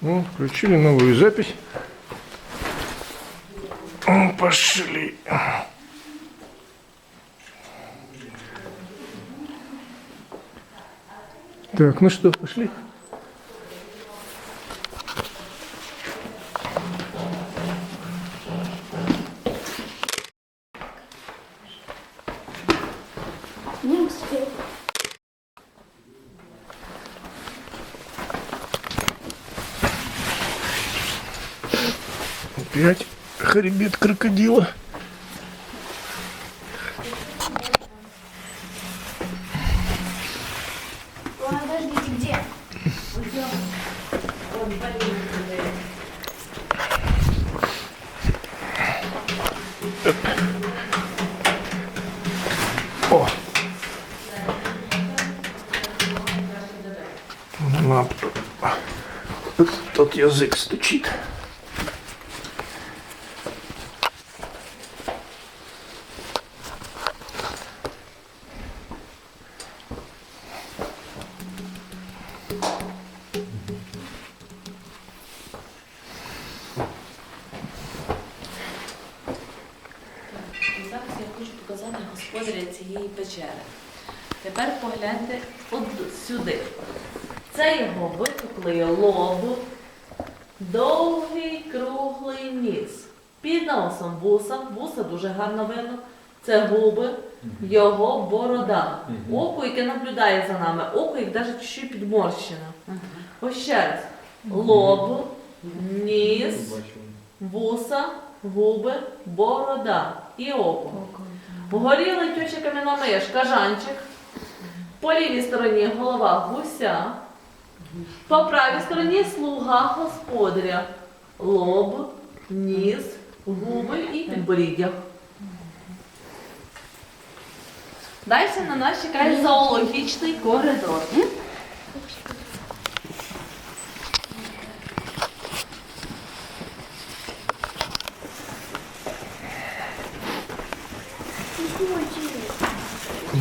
Ну, включили новую запись. Пошли. Так, ну что, пошли? Не успел. Опять хребет крокодила. Подождите, где? О! Лап. Тот язык стучит. Показати цієї печери. Тепер погляньте от сюди. Це його випуклий лоб, довгий круглий ніс. Під носом вуса, вуса дуже гарно видно. Це губи, його борода. Око, яке наблюдає за нами, око, як навіть чуть підморщено. Ось ще раз. Лоб, ніс, вуса, губи, борода і око. Вгорі летюча кам'яна миш, кажанчик. По лівій стороні голова гуся. По правій стороні слуга господаря. Лоб, ніс, губи і підборіддя. Далі на нас чекає зоологічний коридор.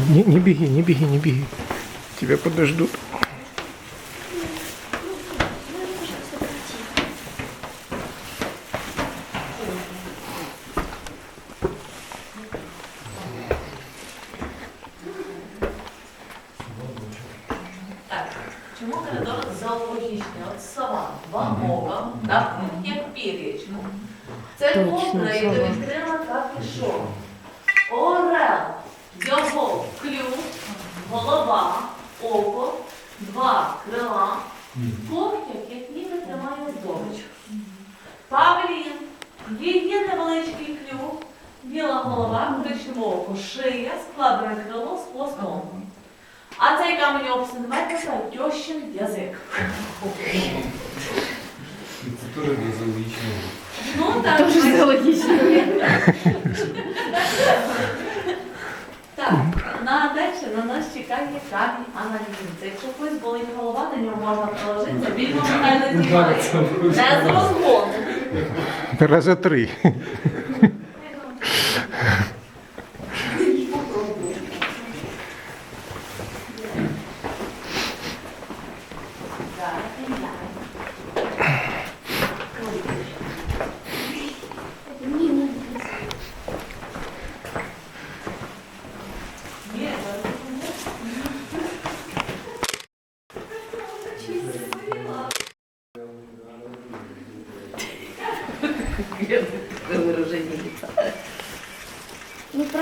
Не, не беги, не беги, не беги. Тебя подождут. Так, чому коридор зоологічний? От сова, вагова, так, як пір'ячко. Це кобра, яка відкрила так і що? Орел, Його клюв, голова, око, два крила, когтяк, як ніби тримає здобич. Павлін, її невеличкий клюв, біла голова, коричневе око, шия, складене крило з хвостом. А цей камінь це тьощин язик. Це теж зоологічного. Ну так. Тоже зоологично. Так, на далі на нас чекає камінь аналізується. Якщо хтось болить голова, на нього можна положитися, він не знімає. Не з розгону. Раза три.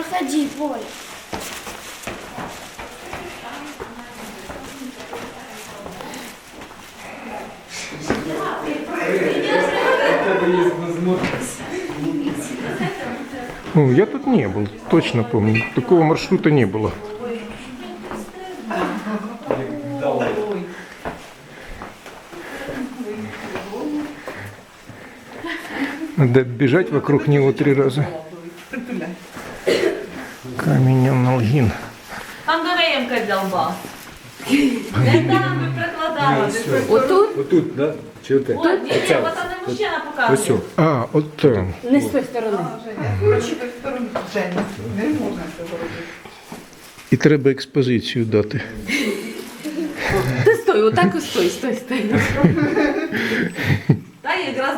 Проходи, можливість. Ну, я тут не был, точно помню. Такого маршрута не было. Надо бежать вокруг него три раза. Камень аналгин. Там де виємка для лба. Не там ви прикладали. Отут? Отут, да? Чи оте? От, ні, ні, от там не мужчина показує. Ось. о. А, вот там. Не з тої сторони. Женя, не можна цього робити. І треба експозицію дати. Ти стой, отак і стой, стой, стой. Та якраз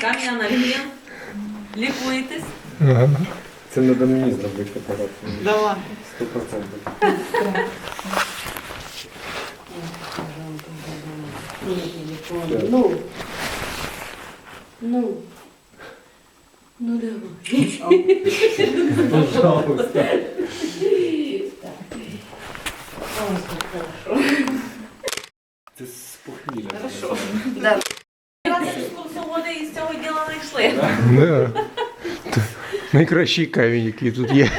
камінь наліє. Лікуйтесь. Ага. Це треба мені зробити операцію. Давай. Сто процентів. Ну. Ну. Ну давай. Пожалуйста. Це з похмілля. Хорошо. Да. Екскурсоводи із цього діла не йшли. Да. Т- Найкращий камінь, який тут є.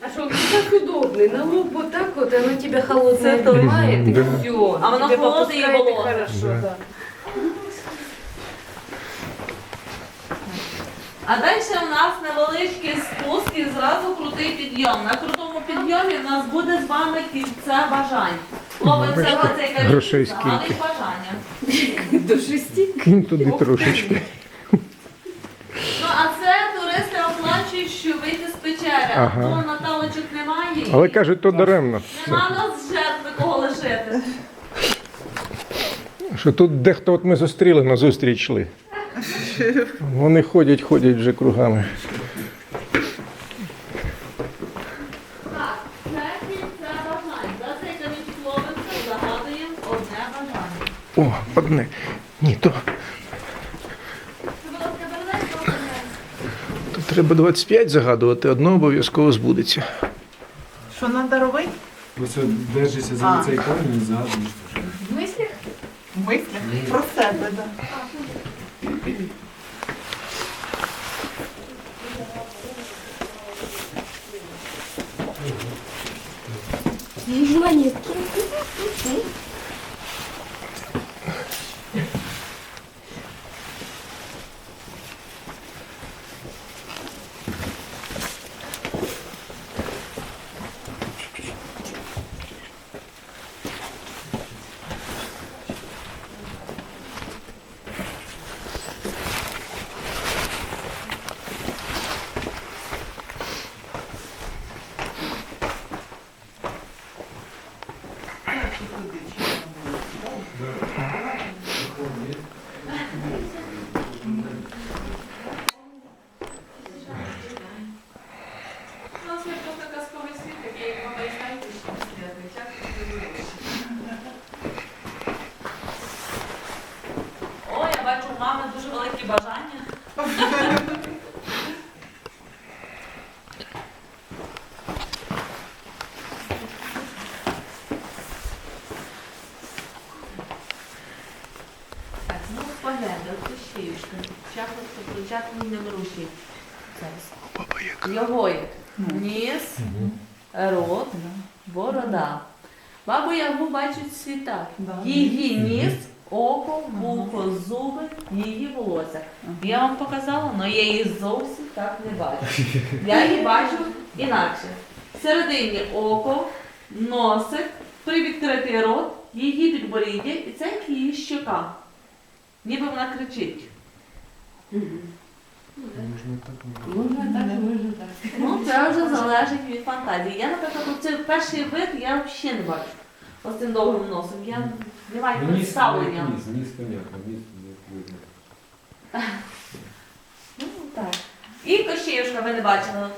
А что, так удобный, на лоб вот так вот, оно тебя холодное и да. все. А оно холодное и хорошо, Да. да. А далі у нас невеличкий спуск і зразу крутий підйом. На крутому підйомі у нас буде з вами кільце бажань. Ловиться оцей грошей загадуй скільки. бажання. До шести. Кинь туди трошечки. Ну а це туристи оплачують, що вийти з печери. Ага. То Наталочок немає. Але кажуть, то даремно. Нема нас жертви кого лишити. Що тут дехто от ми зустріли, на зустріч йшли. Вони ходять, ходять вже кругами. Так, це кільце. За цей камінь ловиться, загадуємо одне бажання. О, одне. Ні, то, Це, будь ласка, передайте одне. то треба 25 загадувати, одно обов'язково збудеться. Що треба робити? Ось от держишся за А. цей камінь і згадуєш. В мыслях? В мислях? Про себе, так. Монетки. У нас є просто казковий світ, який ви знаєте, що світний час. О, я бачу, у мами дуже великі бажання. Так, ну погляньте, от шиюшка. Чахло, чахло не. Зараз. Його є ніс, рот, борода. Бабу Ягу бачать всі так. Її ніс, око, вухо, зуби, її волосся. Я вам показала, але я її зовсім так не бачу. Я її бачу інакше. Всередині око, носик, привідкритий рот, її підборіддя і це як її щока. Ніби вона кричить. Можна так. Можно так, можно так. Ну, це вже залежить від фантазії. Я, наприклад, цей перший вид я взагалі не бачу. Ось цим довгим носом. Я не маю Ну, представлення. ніс, ніс, понятно, ніс видно. Ну, так. І Кощеюшка ви не бачили.